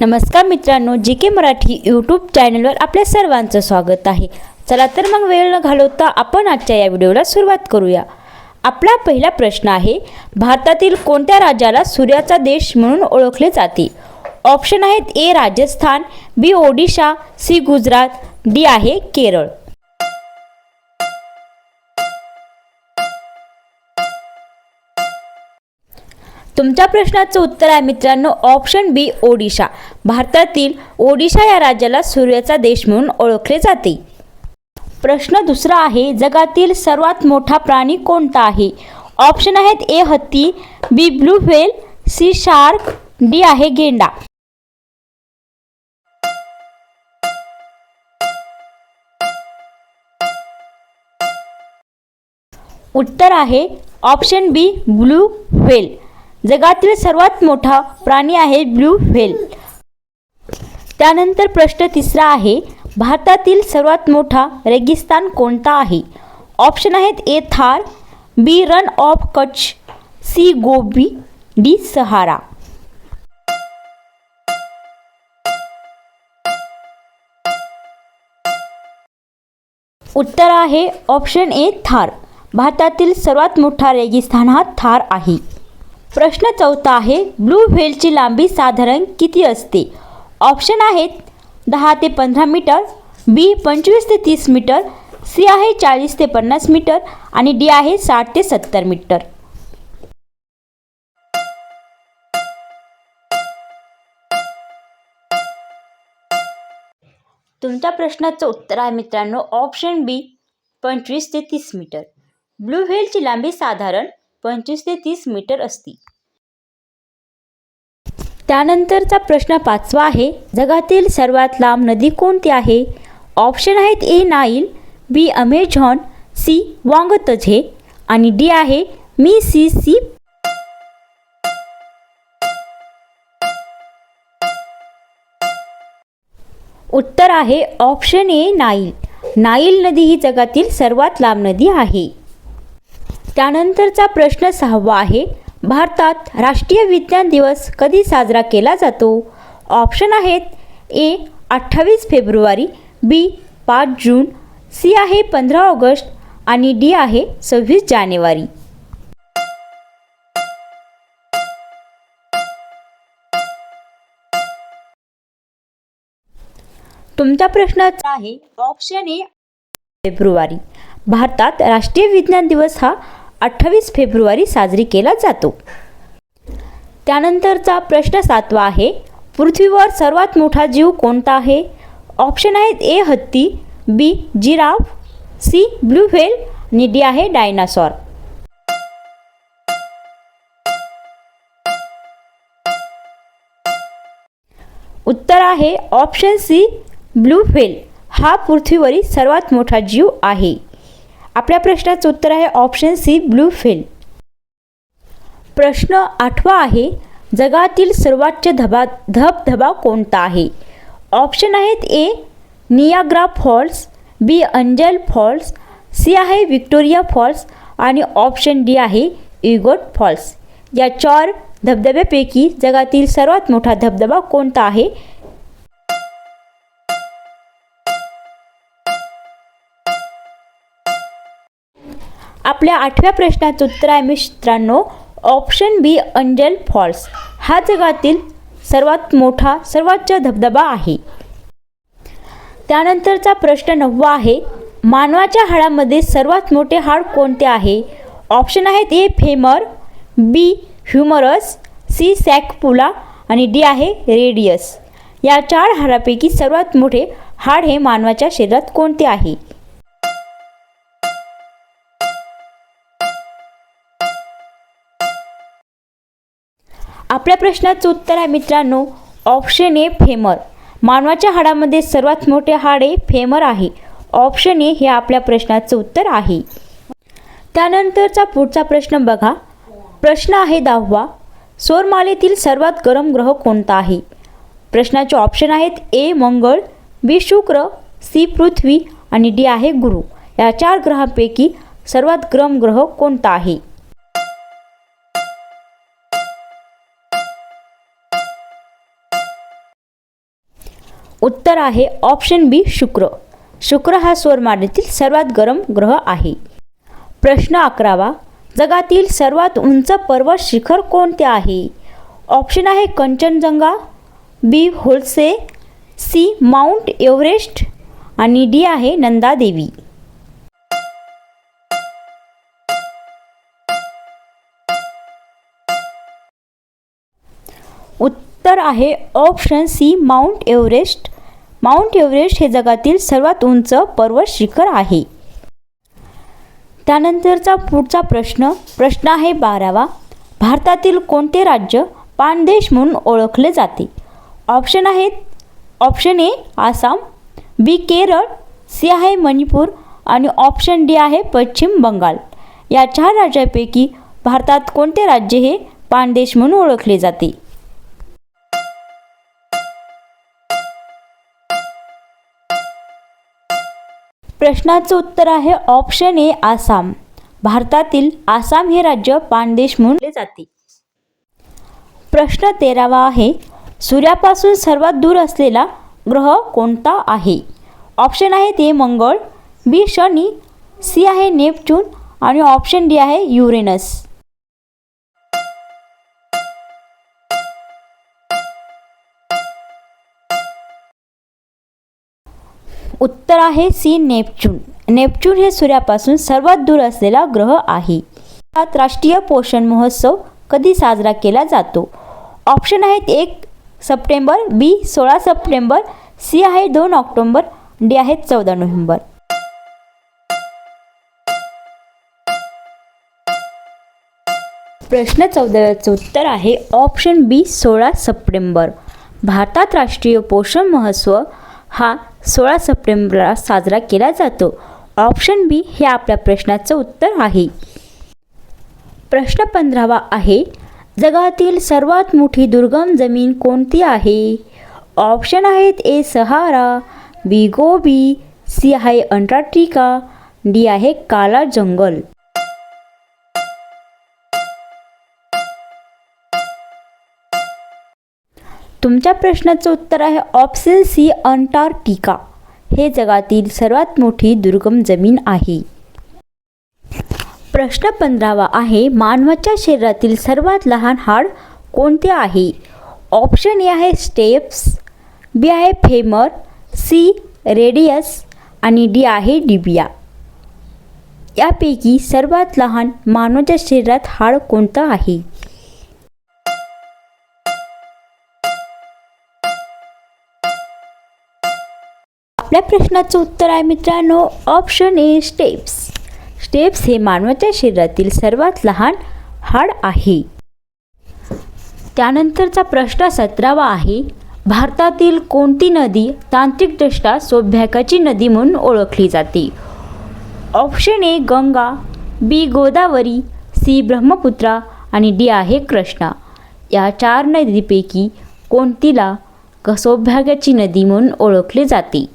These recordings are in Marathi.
नमस्कार मित्रांनो जी के मराठी यूट्यूब चॅनलवर आपल्या सर्वांचं स्वागत आहे. चला तर मग वेळ न घालवता आपण आजच्या या व्हिडिओला सुरुवात करूया. आपला पहिला प्रश्न आहे भारतातील कोणत्या राज्याला सूर्याचा देश म्हणून ओळखले जाते? ऑप्शन आहेत A Rajasthan B Odisha C Gujarat D आहे केरळ. तुमच्या प्रश्नाचं उत्तर आहे मित्रांनो ऑप्शन बी ओडिशा. भारतातील ओडिशा या राज्याला सूर्याचा देश म्हणून ओळखले जाते. प्रश्न दुसरा आहे जगातील सर्वात मोठा प्राणी कोणता आहे? ऑप्शन आहेत ए हत्ती B blue whale C shark D आहे गेंडा. उत्तर आहे ऑप्शन बी ब्लू व्हेल. जगातील सर्वात मोठा प्राणी आहे ब्लू व्हेल. त्यानंतर प्रश्न तिसरा आहे भारतातील सर्वात मोठा रेगिस्तान कोणता आहे? ऑप्शन आहेत A Thar B Rann of Kutch C Gobi D Sahara. उत्तर आहे ऑप्शन ए थार. भारतातील सर्वात मोठा रेगिस्तान हा थार आहे. प्रश्न चौथा आहे ब्लू व्हेलची लांबी साधारण किती असते? ऑप्शन आहेत दहा ते पंधरा मीटर बी पंचवीस ते तीस मीटर सी आहे चाळीस ते पन्नास मीटर आणि डी आहे साठ ते सत्तर मीटर. तुमच्या प्रश्नाचं उत्तर आहे मित्रांनो ऑप्शन बी पंचवीस ते तीस मीटर. ब्लू व्हेलची लांबी साधारण पंचवीस ते तीस मीटर असते. त्यानंतरचा प्रश्न पाचवा आहे जगातील सर्वात लांब नदी कोणती आहे? ऑप्शन आहेत A Nile B Amazon C Yangtze आणि डी आहे मी सी सी उत्तर आहे ऑप्शन ए नाईल. नाईल नदी ही जगातील सर्वात लांब नदी आहे. त्यानंतरचा प्रश्न सहावा आहे भारतात राष्ट्रीय विज्ञान दिवस कधी साजरा केला जातो? ऑप्शन आहेत ए अठ्ठावीस फेब्रुवारी बी पाच जून सी आहे पंधरा ऑगस्ट आणि डी आहे सव्वीस जानेवारी. तुमच्या प्रश्नाचा आहे ऑप्शन ए फेब्रुवारी. भारतात राष्ट्रीय विज्ञान दिवस हा अठ्ठावीस फेब्रुवारी साजरी केला जातो. त्यानंतरचा प्रश्न सातवा आहे पृथ्वीवर सर्वात मोठा जीव कोणता आहे? ऑप्शन आहेत ए हत्ती B giraffe C blue whale आणि डी आहे डायनासॉर. उत्तर आहे ऑप्शन सी ब्लू व्हेल हा पृथ्वीवरील सर्वात मोठा जीव आहे. आपल्या प्रश्नाचं उत्तर आहे ऑप्शन सी ब्लू व्हेल प्रश्न आठवा आहे जगातील सर्वोच्च धबा धबधबा कोणता आहे? ऑप्शन आहेत A Niagara falls B Angel falls C आहे विक्टोरिया फॉल्स आणि ऑप्शन डी आहे इगोट फॉल्स या चार धबधब्यापैकी जगातील सर्वात मोठा धबधबा कोणता आहे? आपल्या आठव्या प्रश्नाचं उत्तर आहे मित्रांनो ऑप्शन बी अंजल फॉल्स हा जगातील सर्वात मोठा सर्वोच्च धबधबा आहे. त्यानंतरचा प्रश्न नववा आहे मानवाच्या हाडामध्ये सर्वात मोठे हाड कोणते आहे? ऑप्शन आहेत A femur B humerus C scapula आणि डी आहे रेडियस या चार हाडापैकी सर्वात मोठे हाड हे मानवाच्या शरीरात कोणते आहे? आपल्या प्रश्नाचं उत्तर आहे मित्रांनो ऑप्शन ए फेमर मानवाच्या हाडामध्ये सर्वात मोठे हाड हे फेमर आहे. ऑप्शन ए हे आपल्या प्रश्नाचं उत्तर आहे. त्यानंतरचा पुढचा प्रश्न बघा. प्रश्न आहे दहावा. सौरमालेतील सर्वात गरम ग्रह कोणता आहे? प्रश्नाचे ऑप्शन आहेत ए मंगळ बी शुक्र सी पृथ्वी आणि डी आहे गुरु. या चार ग्रहांपैकी सर्वात गरम ग्रह कोणता आहे? उत्तर आहे ऑप्शन बी शुक्र. शुक्र हा सौरमालेतील सर्वात गरम ग्रह आहे. प्रश्न अकरावा जगातील सर्वात उंच पर्वत शिखर कोणते आहे? ऑप्शन आहे कंचनजंगा बी होलसे सी माउंट एव्हरेस्ट आणि डी आहे नंदादेवी उत्तर आहे option C Mount Everest. Mount Everest हे जगातील सर्वात उंच पर्वत शिखर आहे. त्यानंतरचा पुढचा प्रश्न प्रश्न आहे बारावा. भारतातील कोणते राज्य पानदेश म्हणून ओळखले जाते? ऑप्शन आहेत option A Assam B Kerala C आहे मणिपूर आणि ऑप्शन डी आहे पश्चिम बंगाल. या चार राज्यापैकी भारतात कोणते राज्य हे पानदेश म्हणून ओळखले जाते? प्रश्नाचं उत्तर आहे ऑप्शन ए आसाम. भारतातील आसाम हे राज्य पानदेश म्हणले जाते. प्रश्न तेरावा आहे सूर्यापासून सर्वात दूर असलेला ग्रह कोणता आहे? ऑप्शन आहे ते मंगळ बी शनी सी आहे नेपच्यून आणि ऑप्शन डी आहे युरेनस. उत्तर आहे सी नेपच्यून. नेपच्यून हे सूर्यापासून सर्वात दूर असलेला ग्रह आहे. त्यात राष्ट्रीय पोषण महोत्सव कधी साजरा केला जातो? ऑप्शन आहेत एक सप्टेंबर बी सोळा सप्टेंबर सी आहे दोन ऑक्टोंबर डी आहे चौदा नोव्हेंबर. प्रश्न चौदाचं उत्तर आहे ऑप्शन बी सोळा सप्टेंबर. भारतात राष्ट्रीय पोषण महोत्सव हा सोळा सप्टेंबरला साजरा केला जातो. ऑप्शन बी हे आपल्या प्रश्नाचं उत्तर आहे. प्रश्न पंधरावा आहे जगातील सर्वात मोठी दुर्गम जमीन कोणती आहे? ऑप्शन आहेत A Sahara B Gobi C आहे अंटार्क्टिका डी आहे काला जंगल. तुमच्या प्रश्नाचं उत्तर आहे ऑप्शन सी अंटार्क्टिका. हे जगातील सर्वात मोठी दुर्गम जमीन आहे. प्रश्न पंधरावा आहे मानवाच्या शरीरातील सर्वात लहान हाड कोणते आहे? ऑप्शन ए आहे स्टेप्स बी आहे फेमर सी रेडियस आणि डी आहे डिबिया. यापैकी सर्वात लहान मानवाच्या शरीरात हाड कोणतं आहे? आपल्या प्रश्नाचं उत्तर आहे मित्रांनो ऑप्शन ए स्टेप्स स्टेप्स हे मानवाच्या शरीरातील सर्वात लहान हाड आहे. त्यानंतरचा प्रश्न सतरावा आहे भारतातील कोणती नदी तांत्रिकदृष्ट्या सोभ्याकाची नदी म्हणून ओळखली जाते? Option A Ganga B Godavari C Brahmaputra आणि डी आहे कृष्णा. या चार नदीपैकी कोणतीला क- सौभाग्याची नदी म्हणून ओळखली जाते?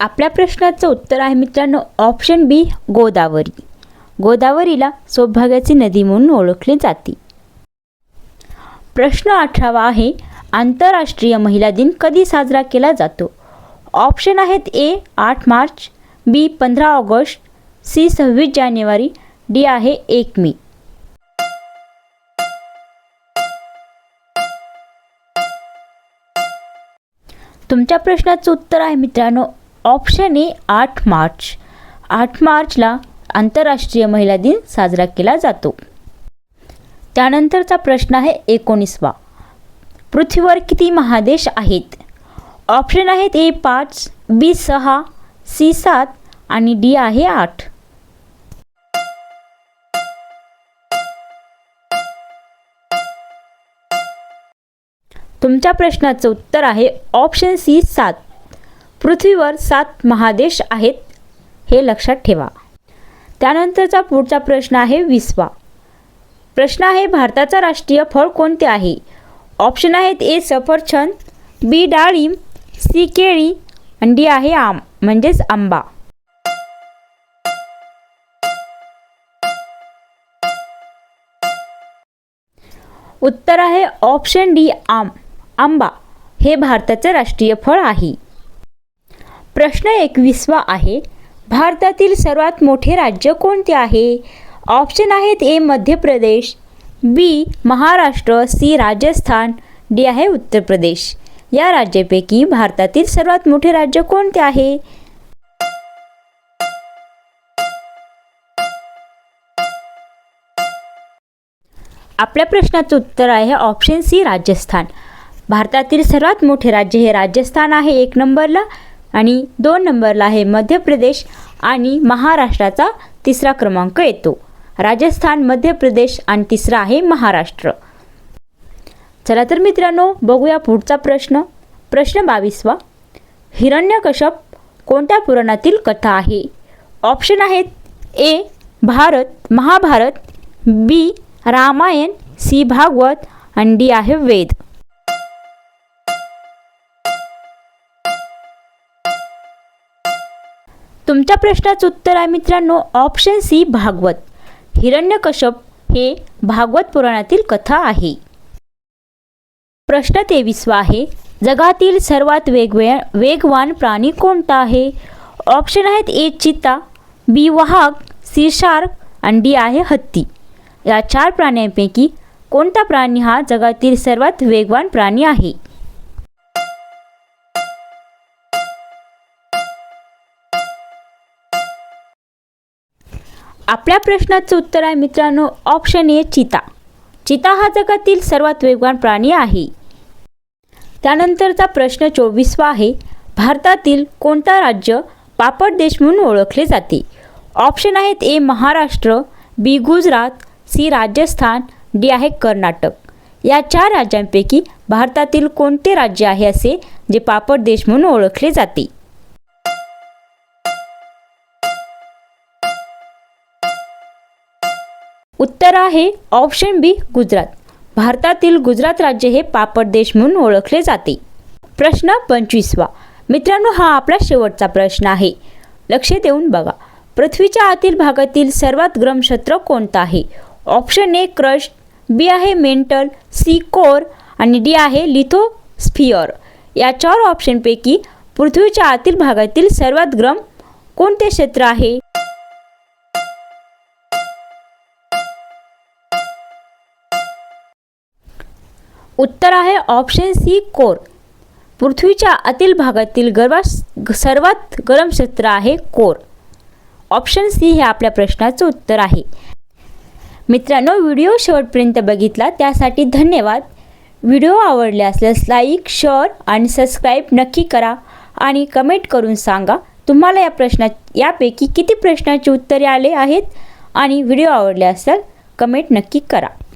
आपल्या प्रश्नाचं उत्तर आहे मित्रांनो ऑप्शन बी गोदावरी. गोदावरीला सौभाग्याची नदी म्हणून ओळखली जाते. प्रश्न अठरावा आहे आंतरराष्ट्रीय महिला दिन कधी साजरा केला जातो? ऑप्शन आहेत ए आठ मार्च बी पंधरा ऑगस्ट सी सव्वीस जानेवारी डी आहे एक मे. तुमच्या प्रश्नाचं उत्तर आहे मित्रांनो ऑप्शन ए आठ मार्च. आठ मार्चला आंतरराष्ट्रीय महिला दिन साजरा केला जातो. त्यानंतरचा प्रश्न आहे एकोणीसवा. पृथ्वीवर किती महादेश आहेत? ऑप्शन आहेत ए पाच बी सहा सी सात आणि डी आहे आठ. तुमच्या प्रश्नाचं उत्तर आहे ऑप्शन सी सात. पृथ्वीवर सात महादेश आहेत हे लक्षात ठेवा. त्यानंतरचा पुढचा प्रश्न आहे विसवा. प्रश्न आहे भारताचा राष्ट्रीय फळ कोणते आहे? ऑप्शन आहेत ए सफरचंद बी डाळिंब सी केळी आणि डी आहे आम म्हणजेच आंबा. उत्तर आहे ऑप्शन डी आम आंबा. हे भारताचे राष्ट्रीय फळ आहे. प्रश्न एकवीसवा आहे भारतातील सर्वात मोठे राज्य कोणते आहे? ऑप्शन आहेत A Madhya Pradesh B Maharashtra C Rajasthan D आहे उत्तर प्रदेश. या राज्यापैकी भारतातील सर्वात मोठे राज्य कोणते आहे? आपल्या प्रश्नाचं उत्तर आहे ऑप्शन सी राजस्थान. भारतातील सर्वात मोठे राज्य हे राजस्थान आहे एक नंबरला. आणि दोन नंबरला आहे मध्य प्रदेश आणि महाराष्ट्राचा तिसरा क्रमांक येतो. राजस्थान मध्य प्रदेश आणि तिसरा आहे महाराष्ट्र. चला तर मित्रांनो बघूया पुढचा प्रश्न. प्रश्न बावीसवा. हिरण्यकश्यप कोणत्या पुराणातील कथा आहे? ऑप्शन आहेत A Bharat Mahabharat B Ramayan C Bhagwat आणि डी आहे वेद. तुमच्या प्रश्नाचं उत्तर आहे मित्रांनो ऑप्शन सी भागवत. हिरण्यकश्यप हे भागवत पुराणातील कथा आहे. प्रश्न तेवीसवा आहे जगातील सर्वात वेगवे वेगवान प्राणी कोणता आहे? ऑप्शन आहेत ए चिता बी वाहक सी शार्क आणि डी आहे हत्ती. या चार प्राण्यांपैकी कोणता प्राणी हा जगातील सर्वात वेगवान प्राणी आहे? आपल्या प्रश्नाचं उत्तर आहे मित्रांनो ऑप्शन ए चिता. चिता हा जगातील सर्वात वेगवान प्राणी आहे. त्यानंतरचा प्रश्न चोवीसवा आहे. भारतातील कोणता राज्य पापड देश म्हणून ओळखले जाते? ऑप्शन आहेत A Maharashtra B Gujarat C Rajasthan D आहे कर्नाटक. या चार राज्यांपैकी भारतातील कोणते राज्य आहे असे जे पापड देश म्हणून ओळखले जाते? उत्तर आहे ऑप्शन बी गुजरात. भारतातील गुजरात राज्य हे पापड देश म्हणून ओळखले जाते. प्रश्न पंचवीसवा. मित्रांनो हा आपला शेवटचा प्रश्न आहे. लक्ष देऊन बघा. पृथ्वीच्या आतील भागातील सर्वात ग्रम क्षेत्र कोणतं आहे? Option A crush. बी आहे मेंटल. C core. आणि डी आहे लिथोस्फिअर या चार ऑप्शनपैकी पृथ्वीच्या आतील भागातील सर्वात गरम कोणते क्षेत्र आहे? उत्तर आहे ऑप्शन सी कोर पृथ्वीच्या आतील भागातील गर्वास सर्वात गरम क्षेत्र आहे कोर ऑप्शन सी हे आपल्या प्रश्नाचं उत्तर आहे. मित्रांनो व्हिडिओ शेवटपर्यंत बघितला त्यासाठी धन्यवाद. व्हिडिओ आवडले असल्यास लाईक शेअर आणि सबस्क्राईब नक्की करा आणि कमेंट करून सांगा तुम्हाला या प्रश्ना यापैकी किती प्रश्नाची उत्तरे आले आहेत आणि व्हिडिओ आवडले असेल कमेंट नक्की करा.